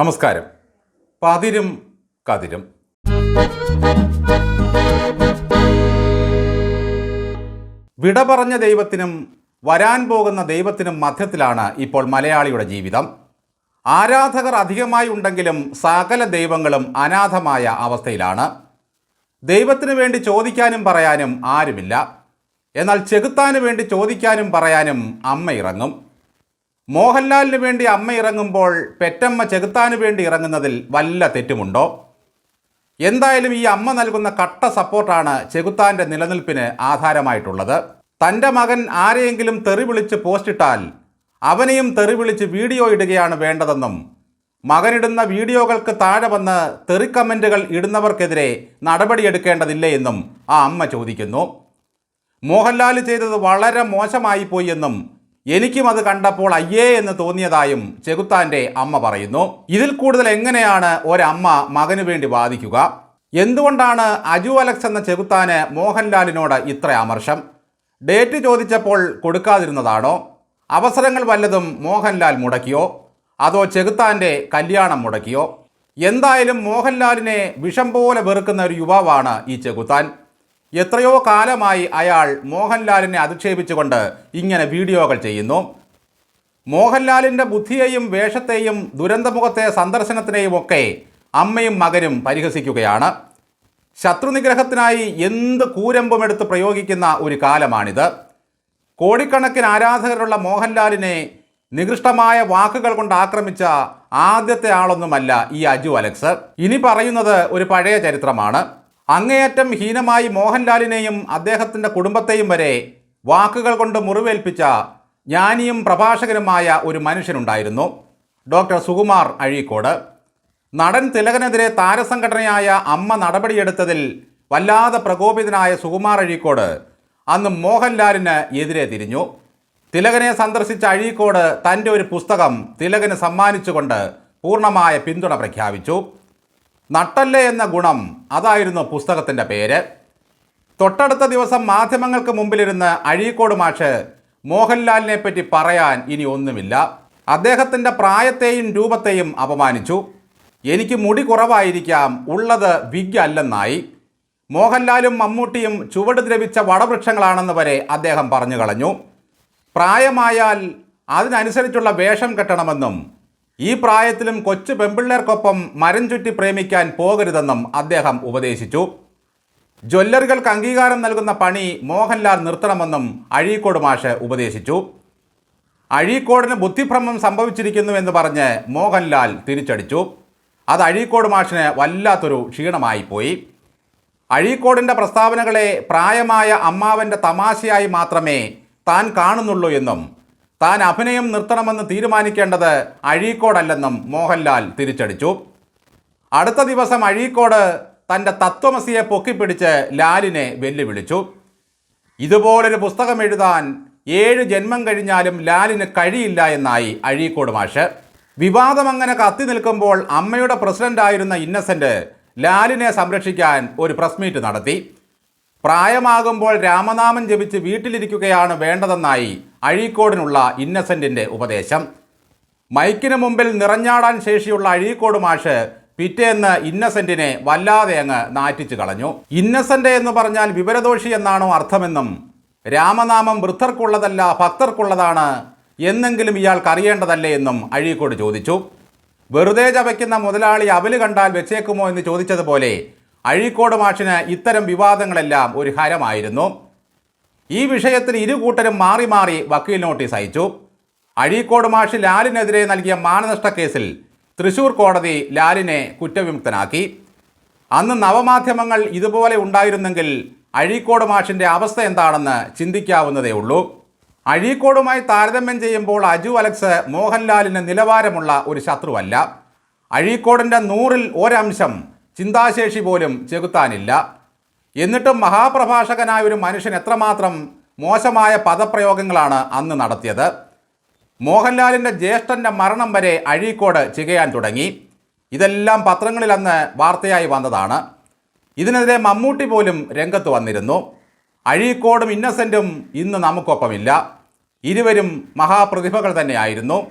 നമസ്കാരം. പതിരും കതിരും. വിട പറഞ്ഞ ദൈവത്തിനും വരാൻ പോകുന്ന ദൈവത്തിനും മധ്യത്തിലാണ് ഇപ്പോൾ മലയാളിയുടെ ജീവിതം. ആരാധകർ അധികമായി ഉണ്ടെങ്കിലും സകല ദൈവങ്ങളും അനാഥമായ അവസ്ഥയിലാണ്. ദൈവത്തിനു വേണ്ടി ചോദിക്കാനും പറയാനും ആരുമില്ല. എന്നാൽ ചെകുത്താന് വേണ്ടി ചോദിക്കാനും പറയാനും അമ്മ ഇറങ്ങും. മോഹൻലാലിന് വേണ്ടി അമ്മ ഇറങ്ങുമ്പോൾ പെറ്റമ്മ ചെകുത്താന് വേണ്ടി ഇറങ്ങുന്നതിൽ വല്ല തെറ്റുമുണ്ടോ? എന്തായാലും ഈ അമ്മ നൽകുന്ന കട്ട സപ്പോർട്ടാണ് ചെകുത്താന്റെ നിലനിൽപ്പിന് ആധാരമായിട്ടുള്ളത്. തന്റെ മകൻ ആരെയെങ്കിലും തെറി വിളിച്ച് പോസ്റ്റിട്ടാൽ അവനെയും തെറി വിളിച്ച് വീഡിയോ ഇടുകയാണ് വേണ്ടതെന്നും മകനിടുന്ന വീഡിയോകൾക്ക് താഴെ വന്ന് തെറി കമന്റുകൾ ഇടുന്നവർക്കെതിരെ നടപടിയെടുക്കേണ്ടതില്ലേ എന്നും ആ അമ്മ ചോദിക്കുന്നു. മോഹൻലാൽ ചെയ്തത് വളരെ മോശമായി പോയി എന്നും എനിക്കും അത് കണ്ടപ്പോൾ അയ്യേ എന്ന് തോന്നിയതായും ചെകുത്താന്റെ അമ്മ പറയുന്നു. ഇതിൽ കൂടുതൽ എങ്ങനെയാണ് ഒരമ്മ മകനു വേണ്ടി വാദിക്കുക? എന്തുകൊണ്ടാണ് അജു അലക്സ് എന്ന ചെകുത്താന് മോഹൻലാലിനോട് ഇത്ര അമർഷം? ഡേറ്റ് ചോദിച്ചപ്പോൾ കൊടുക്കാതിരുന്നതാണോ? അവസരങ്ങൾ വല്ലതും മോഹൻലാൽ മുടക്കിയോ? അതോ ചെകുത്താന്റെ കല്യാണം മുടക്കിയോ? എന്തായാലും മോഹൻലാലിനെ വിഷം പോലെ വെറുക്കുന്ന ഒരു യുവാവാണ് ഈ ചെകുത്താൻ. എത്രയോ കാലമായി അയാൾ മോഹൻലാലിനെ അധിക്ഷേപിച്ചുകൊണ്ട് ഇങ്ങനെ വീഡിയോകൾ ചെയ്യുന്നു. മോഹൻലാലിന്റെ ബുദ്ധിയെയും വേഷത്തെയും ദുരന്തമുഖത്തെ സന്ദർശനത്തിനെയും ഒക്കെ അമ്മയും മകനും പരിഹസിക്കുകയാണ്. ശത്രുനിഗ്രഹത്തിനായി എന്ത് കൂരമ്പും കൂരമ്പുമെടുത്ത് പ്രയോഗിക്കുന്ന ഒരു കാലമാണിത്. കോടിക്കണക്കിന് ആരാധകരുള്ള മോഹൻലാലിനെ നികൃഷ്ടമായ വാക്കുകൾ കൊണ്ട് ആക്രമിച്ച ആദ്യത്തെ ആളൊന്നുമല്ല ഈ അജു അലക്സ്. ഇനി പറയുന്നത് ഒരു പഴയ ചരിത്രമാണ്. അങ്ങേയറ്റം ഹീനമായി മോഹൻലാലിനെയും അദ്ദേഹത്തിന്റെ കുടുംബത്തെയും വരെ വാക്കുകൾ കൊണ്ട് മുറിവേൽപ്പിച്ച ജ്ഞാനിയും പ്രഭാഷകനുമായ ഒരു മനുഷ്യനുണ്ടായിരുന്നു. ഡോക്ടർ സുകുമാർ അഴീക്കോട്. നടൻ തിലകനെതിരെ താരസംഘടനയായ അമ്മ നടപടിയെടുത്തതിൽ വല്ലാതെ പ്രകോപിതനായ സുകുമാർ അഴീക്കോട് അന്ന് മോഹൻലാലിന് എതിരെ തിരിഞ്ഞു. തിലകനെ സന്ദർശിച്ച അഴീക്കോട് തന്റെ ഒരു പുസ്തകം തിലകന് സമ്മാനിച്ചുകൊണ്ട് പൂർണമായ പിന്തുണ പ്രഖ്യാപിച്ചു. നട്ടല്ലേ എന്ന ഗുണം അതായിരുന്നു പുസ്തകത്തിന്റെ പേര്. തൊട്ടടുത്ത ദിവസം മാധ്യമങ്ങൾക്ക് മുമ്പിലിരുന്ന് അഴീക്കോട് മാഷ് മോഹൻലാലിനെ പറ്റി പറയാൻ ഇനി ഒന്നുമില്ല. അദ്ദേഹത്തിന്റെ പ്രായത്തെയും രൂപത്തെയും അപമാനിച്ചു. എനിക്ക് മുടി കുറവായിരിക്കാം ഉള്ളത് വിഗ് അല്ലെന്നായി. മോഹൻലാലും മമ്മൂട്ടിയും ചുവട് ദ്രവിച്ച വടവൃക്ഷങ്ങളാണെന്ന് വരെ അദ്ദേഹം പറഞ്ഞു കളഞ്ഞു. പ്രായമായാൽ അതിനനുസരിച്ചുള്ള വേഷം കെട്ടണമെന്നും ഈ പ്രായത്തിലും കൊച്ചു പെമ്പിള്ളേർക്കൊപ്പം മരം ചുറ്റി പ്രേമിക്കാൻ പോകരുതെന്നും അദ്ദേഹം ഉപദേശിച്ചു. ജ്വല്ലറികൾക്ക് അംഗീകാരം നൽകുന്ന പണി മോഹൻലാൽ നിർത്തണമെന്നും അഴീക്കോട് മാഷ് ഉപദേശിച്ചു. അഴീക്കോടിന് ബുദ്ധിഭ്രമം സംഭവിച്ചിരിക്കുന്നുവെന്ന് പറഞ്ഞ് മോഹൻലാൽ തിരിച്ചടിച്ചു. അത് അഴീക്കോട് മാഷിന് വല്ലാത്തൊരു ക്ഷീണമായിപ്പോയി അഴീക്കോടിന്റെ പ്രസ്താവനകളെ പ്രായമായ അമ്മാവന്റെ തമാശയായി മാത്രമേ താൻ കാണുന്നുള്ളൂ എന്നും താൻ അഭിനയം നിർത്തണമെന്ന് തീരുമാനിക്കേണ്ടത് അഴീക്കോടല്ലെന്നും മോഹൻലാൽ തിരിച്ചടിച്ചു. അടുത്ത ദിവസം അഴീക്കോട് തന്റെ തത്വമസിയെ പൊക്കിപ്പിടിച്ച് ലാലിനെ വെല്ലുവിളിച്ചു. ഇതുപോലൊരു പുസ്തകം എഴുതാൻ ഏഴ് ജന്മം കഴിഞ്ഞാലും ലാലിന് കഴിയില്ല എന്നായി അഴീക്കോട് മാഷ്. വിവാദം അങ്ങനെ കത്തി നിൽക്കുമ്പോൾ അമ്മയുടെ പ്രസിഡന്റായിരുന്ന ഇന്നസെന്റ് ലാലിനെ സംരക്ഷിക്കാൻ ഒരു പ്രസ് മീറ്റ് നടത്തി. പ്രായമാകുമ്പോൾ രാമനാമം ജപിച്ച് വീട്ടിലിരിക്കുകയാണ് വേണ്ടതെന്നായി അഴീക്കോടിനുള്ള ഇന്നസെന്റിന്റെ ഉപദേശം. മൈക്കിന് മുമ്പിൽ നിറഞ്ഞാടാൻ ശേഷിയുള്ള അഴീക്കോട് മാഷ് പിറ്റേന്ന് ഇന്നസെന്റിനെ വല്ലാതെ അങ്ങ് നാറ്റിച്ചു കളഞ്ഞു. ഇന്നസെന്റ് എന്ന് പറഞ്ഞാൽ വിവരദോഷി എന്നാണോ അർത്ഥമെന്നും രാമനാമം വൃദ്ധർക്കുള്ളതല്ല ഭക്തർക്കുള്ളതാണ് എന്നെങ്കിലും ഇയാൾക്ക് അറിയേണ്ടതല്ലേ എന്നും അഴീക്കോട് ചോദിച്ചു. വെറുതെ ചവയ്ക്കുന്ന മുതലാളി അവൽ കണ്ടാൽ വെച്ചേക്കുമോ എന്ന് ചോദിച്ചതുപോലെ അഴീക്കോട് മാഷിന് ഇത്തരം വിവാദങ്ങളെല്ലാം ഒരു ഹരമായിരുന്നു. ഈ വിഷയത്തിൽ ഇരു കൂട്ടരും മാറി മാറി വക്കീൽ നോട്ടീസ് അയച്ചു. അഴീക്കോട് മാഷി ലാലിനെതിരെ നൽകിയ മാനനഷ്ട കേസിൽ തൃശൂർ കോടതി ലാലിനെ കുറ്റവിമുക്തനാക്കി. അന്ന് നവമാധ്യമങ്ങൾ ഇതുപോലെ ഉണ്ടായിരുന്നെങ്കിൽ അഴീക്കോട് മാഷിന്റെ അവസ്ഥ എന്താണെന്ന് ചിന്തിക്കാവുന്നതേ ഉള്ളൂ. അഴീക്കോടുമായി താരതമ്യം ചെയ്യുമ്പോൾ അജു അലക്സ് മോഹൻലാലിന് നിലവാരമുള്ള ഒരു ശത്രുവല്ല. അഴീക്കോടിന്റെ നൂറിൽ ഒരംശം ചിന്താശേഷി പോലും ചെകുത്താനില്ല. എന്നിട്ടും മഹാപ്രഭാഷകനായ ഒരു മനുഷ്യൻ എത്രമാത്രം മോശമായ പദപ്രയോഗങ്ങളാണ് അന്ന് നടത്തിയത്. മോഹൻലാലിന്റെ ജ്യേഷ്ഠന്റെ മരണം വരെ അഴീക്കോട് ചികയാൻ തുടങ്ങി. ഇതെല്ലാം പത്രങ്ങളിൽ അന്ന് വാർത്തയായി വന്നതാണ്. ഇതിനെതിരെ മമ്മൂട്ടി പോലും രംഗത്ത് വന്നിരുന്നു. അഴീക്കോടും ഇന്നസെന്റും ഇന്ന് നമുക്കൊപ്പമില്ല. ഇരുവരും മഹാപ്രതിഭകൾ തന്നെയായിരുന്നു.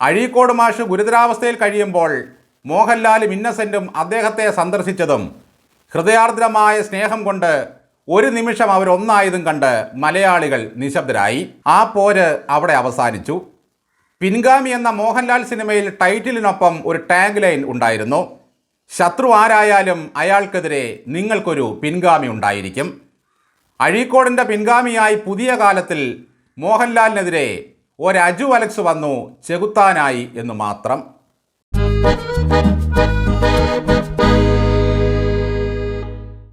അഴീക്കോട് മാഷ് ഗുരുതരാവസ്ഥയിൽ കഴിയുമ്പോൾ മോഹൻലാലും ഇന്നസെന്റും അദ്ദേഹത്തെ സന്ദർശിച്ചതും ഹൃദയാർദ്രമായ സ്നേഹം കൊണ്ട് ഒരു നിമിഷം അവരൊന്നായതും കണ്ട് മലയാളികൾ നിശബ്ദരായി. ആ പോര് അവിടെ അവസാനിച്ചു. പിൻഗാമി എന്ന മോഹൻലാൽ സിനിമയിൽ ടൈറ്റിലിനൊപ്പം ഒരു ടാഗ് ലൈൻ ഉണ്ടായിരുന്നു. ശത്രു ആരായാലും അയാൾക്കെതിരെ നിങ്ങൾക്കൊരു പിൻഗാമി ഉണ്ടായിരിക്കും. അഴീക്കോടിന്റെ പിൻഗാമിയായി പുതിയ കാലത്തിൽ മോഹൻലാലിനെതിരെ ഒരജു അലക്സ് വന്നു ചെകുത്താനായി എന്ന് മാത്രം.